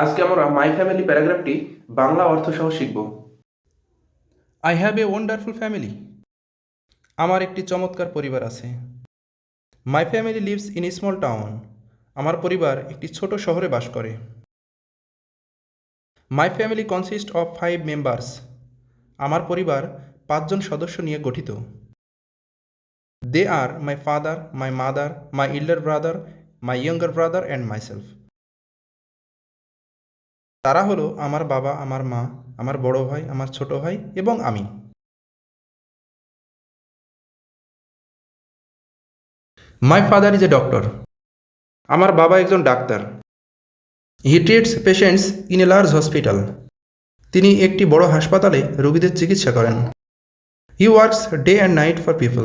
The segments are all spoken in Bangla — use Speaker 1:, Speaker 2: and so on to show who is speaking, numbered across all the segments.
Speaker 1: আজকে আমরা মাই ফ্যামিলি প্যারাগ্রাফটি বাংলা অর্থ সহ শিখব।
Speaker 2: I have a wonderful family আমার একটি চমৎকার পরিবার আছে। My family lives in a small town আমার পরিবার একটি ছোট শহরে বাস করে। My family consist of five members আমার পরিবার পাঁচজন সদস্য নিয়ে গঠিত। They are my father my mother my elder brother my younger brother and myself তারা হলো আমার বাবা আমার মা আমার বড় ভাই আমার ছোট ভাই এবং আমি। My father is a doctor আমার বাবা একজন doctor. He treats patients in a large hospital তিনি একটি বড় হাসপাতালে রোগীদের চিকিৎসা করেন। He works day and night for people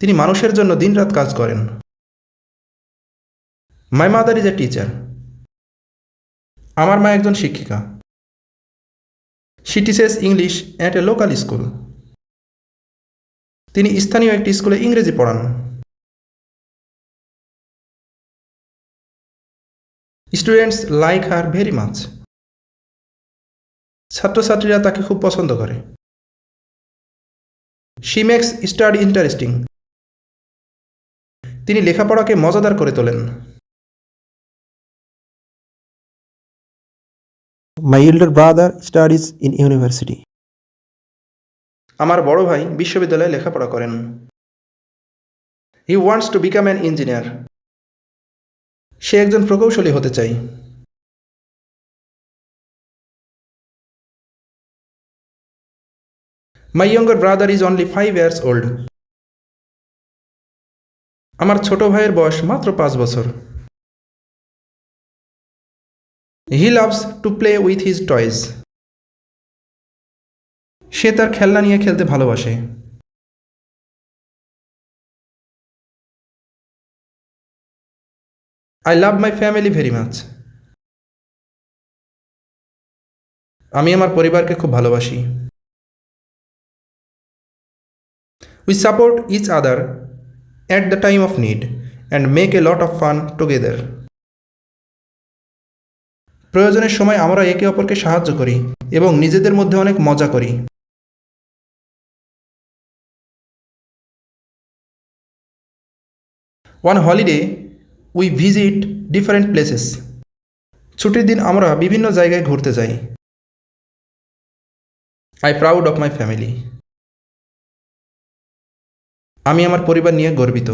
Speaker 2: তিনি মানুষের জন্য দিনরাত কাজ করেন। My mother is a teacher আমার মা একজন শিক্ষিকা। She teaches English at a local school তিনি স্থানীয় একটি স্কুলে ইংরেজি পড়ান। Students like her very much ছাত্রছাত্রীরা তাকে খুব পছন্দ করে। শি মেক্স স্টাডি ইন্টারেস্টিং তিনি লেখাপড়াকে মজাদার করে তোলেন।
Speaker 3: My elder brother studies in university
Speaker 2: আমার বড় ভাই বিশ্ববিদ্যালয়ে লেখাপড়া করেন। He wants to become an engineer সে একজন প্রকৌশলী হতে চাই। My younger brother is only five years old আমার ছোট ভাইয়ের বয়স মাত্র পাঁচ বছর। He loves to play with his toys সে তার খেলনা নিয়ে খেলতে ভালোবাসে। I love my family very much আমি আমার পরিবারকে খুব ভালোবাসি। We support each other at the time of need and make a lot of fun together প্রয়োজনের সময় আমরা একে অপরকে সাহায্য করি এবং নিজেদের মধ্যে অনেক মজা করি। One holiday we visit different places ছুটির দিন আমরা বিভিন্ন জায়গায় ঘুরতে যাই। I proud of my family আমি আমার পরিবার নিয়ে গর্বিত।